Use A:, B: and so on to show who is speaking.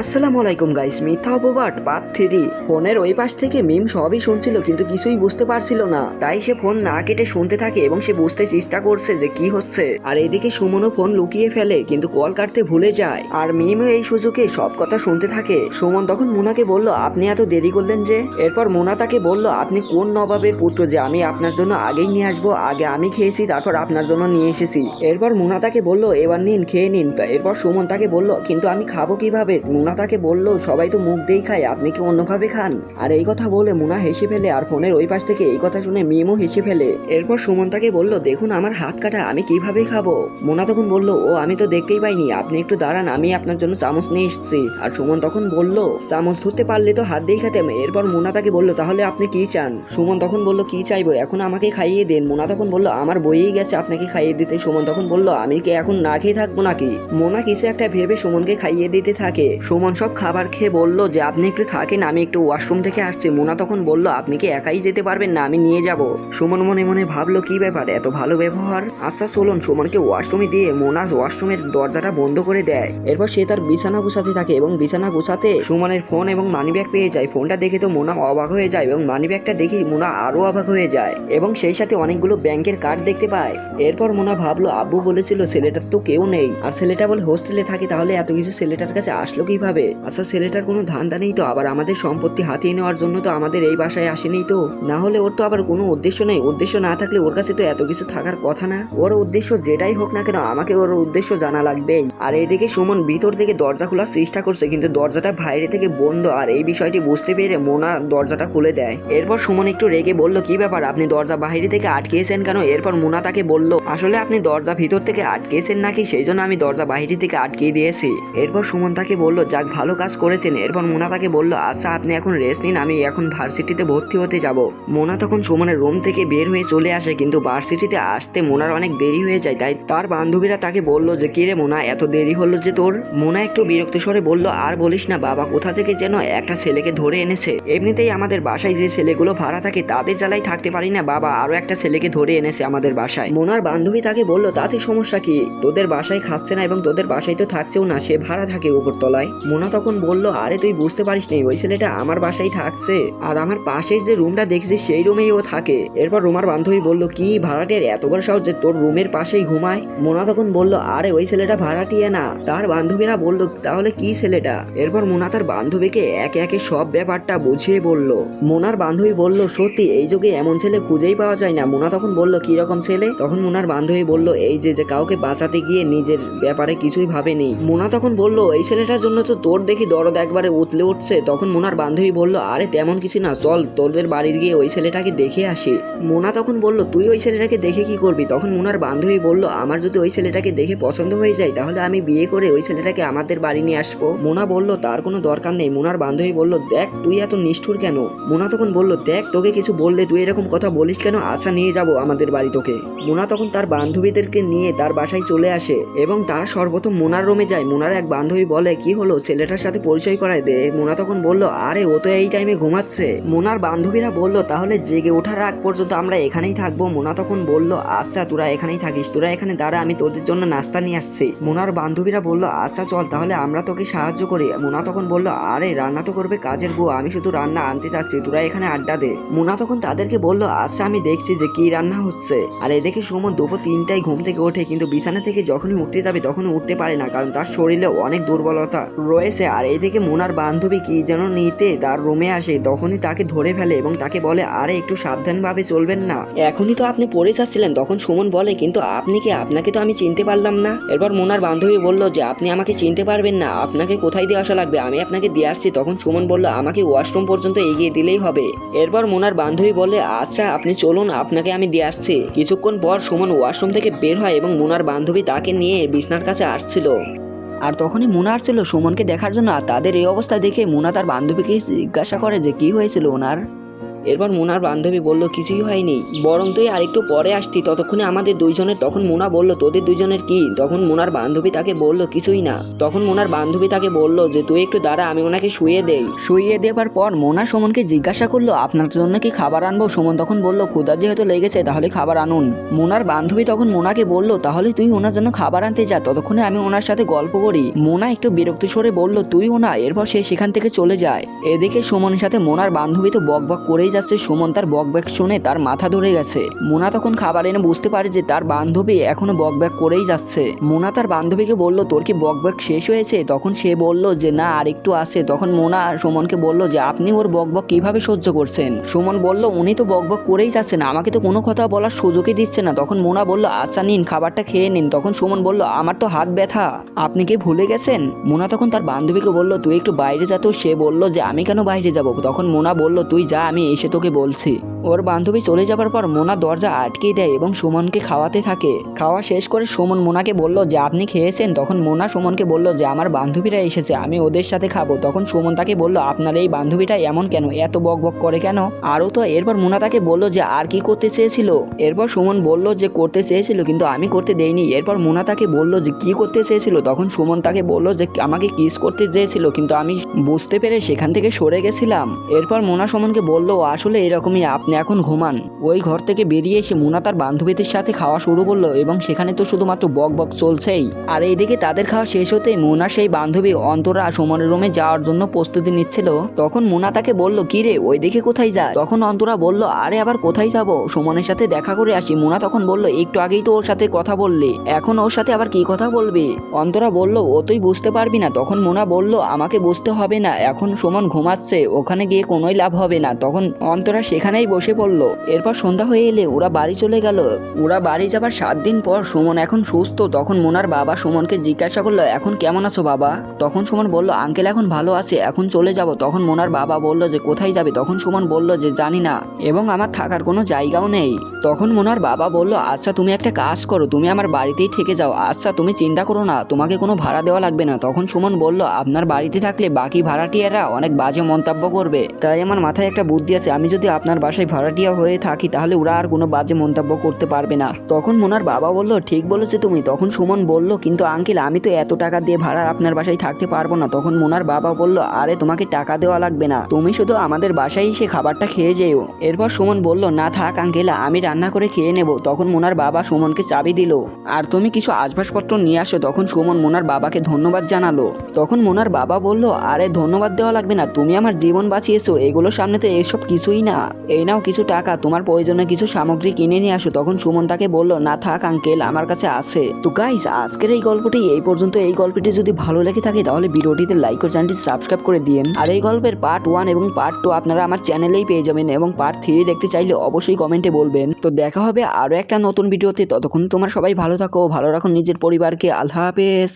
A: আসসালামু আলাইকুম গাইস মিথ্যা অপবাদ পার্ট থ্রি। ফোনের ওই পাশ থেকে মিম সবই শুনছিল, কিন্তু কিছুই বুঝতে পারছিল না। তাই সে ফোন না কেটে শুনতে থাকে এবং সে বুঝতে চেষ্টা করছে যে কি হচ্ছে। আর এদিকে সুমনও ফোন লুকিয়ে ফেলে, কিন্তু কল কাটতে ভুলে যায়। আর মিমও এই সুযোগে সব কথা শুনতে থাকে। সুমন তখন মোনাকে বলল, আপনি এত দেরি করলেন যে? এরপর মোনা তাকে বলল, আপনি কোন নবাবের পুত্র যে আমি আপনার জন্য আগেই নিয়ে আসব? আগে আমি খেয়েছি, তারপর আপনার জন্য নিয়ে এসেছি। এরপর মুনা তাকে বলল, এবার নিন, খেয়ে নিন। এরপর সুমন তাকে বলল, কিন্তু আমি খাব কীভাবে? মুনা তাকে বলল, সবাই তো মুখ দিয়েই খায়, আপনি কি অন্যভাবে খান? আর এই কথা বলে মুনা হেসে ফেলে আর ফোনের ওই পাশ থেকে এই কথা শুনে মিমও হেসে ফেলে। এরপর সুমন তাকে বলল, দেখুন, আমার হাত কাটা, আমি কীভাবে খাব? মোনা তখন বলল, ও, আমি তো দেখতেই পাইনি, আপনি একটু দাঁড়ান, আমি আপনার জন্য চামচ নিয়ে এসেছি। আর সুমন তখন বলল, চামচ ধরতে পারলে তো হাত দিয়েই খেতাম। এরপর মোনা তাকে বলল, তাহলে আপনি কি চান? সুমন তখন বলল, কি চাইব? এখন আমাকে খাইয়ে দেন। মোনা তখন বলল, আমার বইয়েই গেছে আপনাকে খাইয়ে দিতে। সুমন তখন বলল, আমি কি এখন না খেয়ে থাকব নাকি? মোনা কিছু একটা ভেবে সুমনকে খাইয়ে দিতে থাকে। সুমন সব খাবার খেয়ে বলল যে, আপনি একটু থাকেন, আমি একটু ওয়াশরুম থেকে আসছি। মোনা তখন বলল, আপনি কি একাই যেতে পারবেন না? আমি নিয়ে যাব। সুমন মনে মনে ভাবলো, কি ব্যাপার? এত ভালো ব্যবহার? আচ্ছা চলুন, সুমনকে ওয়াশরুমে দিয়ে মোনা ওয়াশরুমের দরজাটা বন্ধ করে দেয়। এরপর সে তার বিছানা গুছাতে থাকে এবং বিছানা গুছাতে সুমনের ফোন এবং মানিব্যাগ পেয়ে যায়। ফোনটা দেখে তো মোনা অবাক হয়ে যায় এবং মানি মানিব্যাগটা দেখে মোনা আরও অবাক হয়ে যায় এবং সেই সাথে অনেকগুলো ব্যাংকের কার্ড দেখতে পায়। এরপর মোনা ভাবলো, আব্বু বলেছিল ছেলেটার তো কেউ নেই। আর ছেলেটা বলে হোস্টেলে থাকে, তাহলে এত কিছু ছেলেটার কাছে আসলো কীভাবে আচ্ছা ছেলেটার কোনো ধান্দা নেই তো? আবার আমাদের সম্পত্তি হাতিয়ে নেওয়ার জন্য তো আমাদের এই বাসায় আসেনি তো? না হলে ওর তো আবার কোনো উদ্দেশ্য নেই। উদ্দেশ্য না থাকলে ওর কাছে তো এত কিছু থাকার কথা না। ওর উদ্দেশ্য যেটাই হোক না কেন, আমাকে ওর উদ্দেশ্য জানা লাগবেই। আর এইদিকে সুমন ভিতর থেকে দরজা খোলার চেষ্টা করছে, কিন্তু দরজাটা বাইরে থেকে বন্ধ। আর এই বিষয়টি বুঝতে পেরে মোনা দরজাটা খুলে দেয়। এরপর সুমন একটু রেগে বলল, কি ব্যাপার? আপনি দরজা বাইরে থেকে আটকেছেন কেন? এরপর মোনা তাকে বলল, আসলে আপনি দরজা ভিতর থেকে আটকেছেন নাকি? সেই জন্য আমি দরজা বাইরে থেকে আটকে দিয়েছি। এরপর সুমন তাকে বলল যাক, ভালো কাজ করেছেন। এরপর মোনা তাকে বলল আচ্ছা আপনি এখন রেস্ট নিন, আমি এখন ভার্সিটিতে ভর্তি হতে যাব। মোনা তখন সুমনের রুম থেকে বের হয়ে চলে আসে, কিন্তু ভার্সিটিতে আসতে মোনার অনেক দেরি হয়ে যায়, তাই তার বান্ধবীরা তাকে বলল যে কিরে মোনা, এত দেরি হলো যে তোর? মোনা একটু বিরক্ত স্বরে বলল, আর বলিস না, বাবা, কোথা থেকে যেন একটা ছেলেকে ধরে এনেছে? এমনিতেই আমাদের বাসায় যে ছেলেগুলো ভাড়া থাকে, তাদের জ্বালাই থাকতে পারি না, বাবা, আরও একটা ছেলেকে ধরে এনেছে আমাদের বাসায়। মোনার বান্ধবী তাকে বলল, তাতে সমস্যা কি? তোদের বাসায় খাচ্ছে না এবং তোদের বাসায় তো থাকছেও না, সে ভাড়া থাকে উপর তলায় মোনা তখন বলল, আরে, তুই বুঝতে পারিস নি, ওই ছেলেটা আমার বাসায় থাকছে। আর আমার পাশের যে রুমটা দেখছিস, সেই রুমেই ও থাকে। এরপর রুমার বান্ধবী বলল, কি ভাড়াটের এত বড় সাহস যে তোর রুমের পাশেই ঘুমায়? মোনা তখন বলল, আরে, ওই ছেলেটা ভাড়াটিয়ে না। তার বান্ধবীরা বলল, তাহলে কি ছেলেটা? এরপর মোনা তার বান্ধবীকে একে একে সব ব্যাপারটা বুঝিয়ে বলল। মোনার বান্ধবী বলল, সত্যি, এই যুগে এমন ছেলে খুঁজেই পাওয়া যায় না। মোনা তখন বলল, কি রকম ছেলে? তখন মোনার বান্ধবী বলল, এই যে যে কাউকে বাঁচাতে গিয়ে নিজের ব্যাপারে কিছুই ভাবেনি। মোনা তখন বলল, এই ছেলেটার জন্য তো তোর দেখি দরদ একবারে উতলে উঠছে, তখন মোনার বান্ধবী বলল, আরে তেমন কিছু না, চল তোদের বাড়ি গিয়ে ওই ছেলেটাকে দেখে আসি। মোনা তখন বলল, তুই ওই ছেলেটাকে দেখে কি করবি? তখন মোনার বান্ধবী বলল, আমার যদি ওই ছেলেটাকে দেখে পছন্দ হয়ে যায়, তাহলে আমি বিয়ে করে ওই ছেলেটাকে আমাদের বাড়ি নিয়ে আসব। মোনা বলল, তার কোনো দরকার নেই। মোনার বান্ধবী বলল, দেখ, তুই এত নিষ্ঠুর কেন? মোনা তখন বলল, দেখ, তোকে কিছু বললে তুই এরকম কথা বলিস কেন? আশা নিয়ে যাব আমাদের বাড়ি তোকে। মোনা তখন তার বান্ধবীদেরকে নিয়ে তার বাসায় চলে আসে এবং তারা সর্বপ্রথম মোনার রুমে যায়। মোনার এক বান্ধবী বলে, কি হলো ছেলেটার সাথে পরিচয় করায় দে। মোনা তখন বলল, আরে, ও তো এই টাইমে ঘুমাচ্ছে। মোনার বান্ধবীরা বলল, তাহলে জেগে ওঠার আগ পর্যন্ত আমরা এখানেই থাকব। মোনা তখন বলল আচ্ছা তোরা এখানেই থাকিস। তোরা এখানে দাঁড়া, আমি তোদের জন্য নাস্তা নিয়ে আসছি। মোনার বান্ধবীরা বলল আচ্ছা চল, তাহলে আমরা তোকে সাহায্য করি। মোনা তখন বলল, আরে, রান্না তো করবে কাজের বউ, আমি শুধু রান্না আনতে চাচ্ছি, তোরা এখানে আড্ডা দে। মোনা তখন তাদেরকে বলল আচ্ছা আমি দেখছি যে কি রান্না হচ্ছে। আর এদিকে সুমন দুপুর তিনটায় ঘুম থেকে ওঠে, কিন্তু বিছানা থেকে যখনই উঠতে যাবে, তখনই উঠতে পারে না, কারণ তার শরীরে অনেক দুর্বলতা। রয়েছে, আর এদিকে মোনার বান্ধবী কি যেন নিতে তার রুমে আসে, তখনই তাকে ধরে ফেলে এবং তাকে বলে, আরে, একটু সাবধানভাবে চলবেন না। এখনই তো আপনি পড়ে যাচ্ছিলেন, তখন সুমন বলে, কিন্তু আপনি কি, আপনাকে তো আমি চিনতে পারলাম না। এরপর মোনার বান্ধবী বলল, যে আপনি আমাকে চিনতে পারবেন না, আপনাকে কোথায় দিয়ে আসা লাগবে? আমি আপনাকে দিয়ে আসছি। তখন সুমন বলল, আমাকে ওয়াশরুম পর্যন্ত এগিয়ে দিলেই হবে। এরপর মোনার বান্ধবী বলে আচ্ছা আপনি চলুন, আপনাকে আমি দিয়ে আসছি। কিছুক্ষণ পর সুমন ওয়াশরুম থেকে বের হয় এবং মোনার বান্ধবী তাকে নিয়ে বিছনার কাছে আসছিল। আর তখনই মোনা আসছিল সুমনকে দেখার জন্য, আর তাদের এই অবস্থা দেখে মোনা তার বান্ধবীকে জিজ্ঞাসা করে যে কি হয়েছিল ওনার। এরপর মোনার বান্ধবী বলল, কিছুই হয়নি। বরং তুই আরেকটু পরে আসতি। ততক্ষণে আমাদের দুইজনের তখন মোনা বলল, তোদের দুইজনের কি? তখন মোনার বান্ধবী তাকে বলল, কিছুই না। তখন মোনার বান্ধবী তাকে বলল, যে তুই একটু দাঁড়া, আমি ওনাকে শুয়ে দেই। শুয়ে দেবার পর মোনা সুমনকে জিজ্ঞাসা করল, আপনার জন্য কি খাবার আনব? সুমন তখন বলল ক্ষুদা যেহেতু লেগেছে, তাহলে খাবার আনুন। মোনার বান্ধবী তখন মোনাকে বলল, তাহলে তুই ওনার জন্য খাবার আনতে যা, ততক্ষণে আমি ওনার সাথে গল্প করি। মোনা একটু বিরক্ত সরে বলল, তুই ওনা? এরপর সে সেখান থেকে চলে যায়। এদিকে সুমনের সাথে মোনার বান্ধবী তো বক বক করেই যাচ্ছে সুমন। তার বক ব্যাক শুনে তার মাথা ধরে গেছে। মোনা তখন খাবার এনে বুঝতে পারে যে তার বান্ধবী এখনও বক ব্যাক করেই যাচ্ছে। মোনা তার বান্ধবীকে বলল, তোর কি বক ব্যাক শেষ হয়েছে? তখন সে বলল যে, না, আর একটু আছে। তখন মোনা সুমনকে বলল যে, আপনি ওর বক বক কীভাবে সহ্য করছেন? সুমন বলল, উনি তো বক বক করেই যাচ্ছেন আমাকে তো কোনো কথা বলার সুযোগই দিচ্ছে না। তখন মোনা বলল আচ্ছা নিন, খাবারটা খেয়ে নিন। তখন সুমন বলল, আমার তো হাত ব্যথা, আপনি কি ভুলে গেছেন? মোনা তখন তার বান্ধবীকে বলল, তুই একটু বাইরে যা। তো সে বলল যে, আমি কেন বাইরে যাব? তখন মোনা বলল, তুই যা, আমি এসে তোকে বলছি। ওর বান্ধবী চলে যাবার পর মোনা দরজা আটকে দেয় এবং সুমনকে খাওয়াতে থাকে। খাওয়া শেষ করে সুমন মোনাকে বলল, যে আপনি খেয়েছেন? তখন মোনা সুমনকে বলল, যে আমার বান্ধবীরা এসেছে, আমি ওদের সাথে খাব। তখন সুমন তাকে বলল, আপনার এই বান্ধবীটা এমন কেন? এত বক বক করে কেন? আরও তো এরপর মোনা তাকে বলল, যে আর কি করতে চেয়েছিল? এরপর সুমন বলল, যে করতে চেয়েছিল, কিন্তু আমি করতে দেইনি। এরপর মোনা তাকে বলল, যে কি করতে চেয়েছিল? তখন সুমন তাকে বলল, যে আমাকে কিস করতে চেয়েছিল, কিন্তু আমি বুঝতে পেরে সেখান থেকে সরে গেছিলাম। এরপর মোনা সুমনকে বলল আসলে এরকমই, আপনি এখন ঘুমান। ওই ঘর থেকে বেরিয়ে এসে মোনা তার বান্ধবীদের সাথে খাওয়া শুরু করল এবং সেখানে তো শুধুমাত্র বক বক চলছেই। আর এইদিকে তাদের খাওয়া শেষ হতেই মোনা সেই বান্ধবী অন্তরা সুমনের রুমে যাওয়ার জন্য প্রস্তুতি নিচ্ছিল। তখন মোনা তাকে বলল, কি রে ওই দিকে কোথায় যায় তখন অন্তরা বলল, আরে, আবার কোথায় যাব? সুমনের সাথে দেখা করে আসি। মোনা তখন বলল, একটু আগেই তো ওর সাথে কথা বললি। এখন ওর সাথে আবার কি কথা বলবি? অন্তরা বলল, ও তুই বুঝতে পারবি না। তখন মোনা বলল, আমাকে বুঝতে হবে না। এখন সুমন ঘুমাচ্ছে। ওখানে গিয়ে কোনোই লাভ হবে না। তখন অন্তরা সেখানেই বসে পড়ল। এরপর সন্ধ্যা হয়ে এলে ওরা বাড়ি চলে গেল। ওরা বাড়ি যাবার সাত দিন পর সুমন এখন সুস্থ। তখন মোনার বাবা সুমনকে জিজ্ঞাসা করল, এখন কেমন আছো বাবা? তখন সুমন বলল, আঙ্কেল এখন ভালো আছে, এখন চলে যাব। তখন মোনার বাবা বলল যে, কোথায় যাবে? তখন সুমন বলল যে, জানি না, এবং আমার থাকার কোনো জায়গাও নেই। তখন মোনার বাবা বলল আচ্ছা তুমি একটা কাজ করো, তুমি আমার বাড়িতেই থেকে যাও। আচ্ছা তুমি চিন্তা করো না, তোমাকে কোনো ভাড়া দেওয়া লাগবে না। তখন সুমন বলল, আপনার বাড়িতে থাকলে বাকি ভাড়াটিয়ারা অনেক বাজে মন্তব্য করবে। তাই আমার মাথায় একটা বুদ্ধি আছে, আমি যদি আপনার বাসায় ভাড়াটিয়া হয়ে থাকি, তাহলে ওরা আর কোনো বাজে মন্তব্য করতে পারবে না। তখন মোনার বাবা বলল, ঠিক বলেছ তুমি। তখন সুমন বলল, কিন্তু আঙ্কেল, আমি তো এত টাকা দিয়ে ভাড়া আপনার বাসায় থাকতে পারব না। তখন মোনার বাবা বলল, আরে, তোমাকে টাকা দেওয়া লাগবে না। তুমি শুধু আমাদের বাসায় এসে খাবারটা খেয়ে যেও। এরপর সুমন বলল, না থাক আঙ্কেল, আমি রান্না করে খেয়ে নেব। তখন মোনার বাবা সুমনকে চাবি দিল, আর তুমি কিছু আসবাবপত্র নিয়ে আসো। তখন সুমন মোনার বাবাকে ধন্যবাদ জানালো। তখন মোনার বাবা বলল, আরে, ধন্যবাদ দেওয়া লাগবে না। তুমি আমার জীবন বাঁচিয়েছো এগুলোর সামনে তো এসব কিছুই না। এই নাও কিছু টাকা, তোমার প্রয়োজনে কিছু সামগ্রী কিনে নিয়ে আসো। তখন সুমন তাকে বলল, না থাক, আঙ্কেল, আমার কাছে আছে। তো গাইস আজকের এই গল্পটি এই পর্যন্ত। এই গল্পটি যদি ভালো লেগে থাকে, তাহলে ভিডিওটিতে লাইক ও চ্যানেলটি সাবস্ক্রাইব করে দিন আর এই গল্পের পার্ট ওয়ান এবং পার্ট টু আপনারা আমার চ্যানেলেই পেয়ে যাবেন এবং পার্ট থ্রি দেখতে চাইলে অবশ্যই কমেন্টে বলবেন। তো দেখা হবে আরও একটা নতুন ভিডিওতে ততক্ষণ তোমার সবাই ভালো থাকো, ভালো রাখো নিজের পরিবারকে। আল্লাহ হাফেজ।